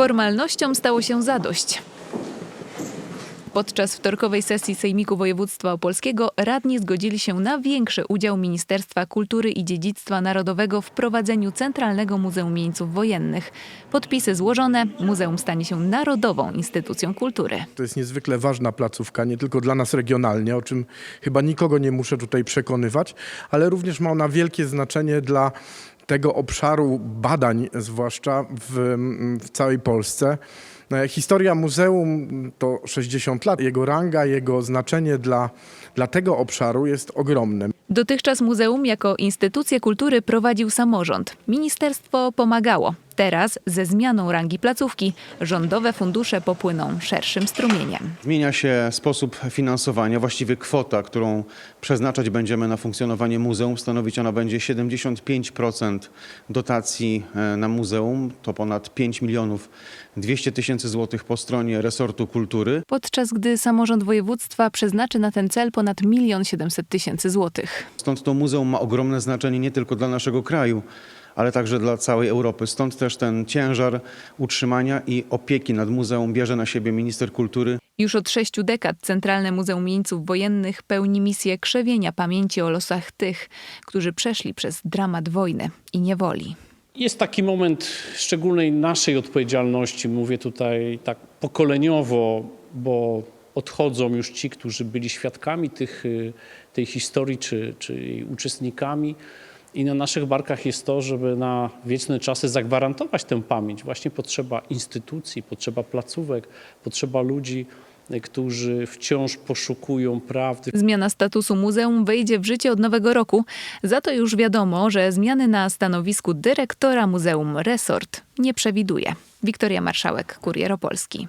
Formalnościom stało się zadość. Podczas wtorkowej sesji Sejmiku Województwa Opolskiego radni zgodzili się na większy udział Ministerstwa Kultury i Dziedzictwa Narodowego w prowadzeniu Centralnego Muzeum Jeńców Wojennych. Podpisy złożone, muzeum stanie się narodową instytucją kultury. To jest niezwykle ważna placówka, nie tylko dla nas regionalnie, o czym chyba nikogo nie muszę tutaj przekonywać, ale również ma ona wielkie znaczenie dla tego obszaru badań, zwłaszcza w, w całej Polsce. E, Historia muzeum to 60 lat. Jego ranga, jego znaczenie dla, dla tego obszaru jest ogromne. Dotychczas muzeum jako instytucję kultury prowadził samorząd. Ministerstwo pomagało. Teraz ze zmianą rangi placówki rządowe fundusze popłyną szerszym strumieniem. Zmienia się sposób finansowania, właściwie kwota, którą przeznaczać będziemy na funkcjonowanie muzeum. Stanowić ona będzie 75% dotacji e, na muzeum, to ponad 5 milionów 200 tysięcy złotych po stronie resortu kultury. Podczas gdy samorząd województwa przeznaczy na ten cel ponad 1 700 tysięcy złotych. Stąd to muzeum ma ogromne znaczenie nie tylko dla naszego kraju, ale także dla całej Europy. Stąd też ten ciężar utrzymania i opieki nad muzeum bierze na siebie minister kultury. Już od sześciu dekad Centralne Muzeum Jeńców Wojennych pełni misję krzewienia pamięci o losach tych, którzy przeszli przez dramat wojny i niewoli. Jest taki moment szczególnej naszej odpowiedzialności, mówię tutaj tak pokoleniowo, bo odchodzą już ci, którzy byli świadkami tych, y, tej historii czy, czy jej uczestnikami. I na naszych barkach jest to, żeby na wieczne czasy zagwarantować tę pamięć. Właśnie potrzeba instytucji, potrzeba placówek, potrzeba ludzi, y, którzy wciąż poszukują prawdy, Zmiana statusu muzeum wejdzie w życie od nowego roku. Za to już wiadomo, że zmiany na stanowisku dyrektora muzeum resort nie przewiduje. Wiktoria Marszałek, Kurier Opolski.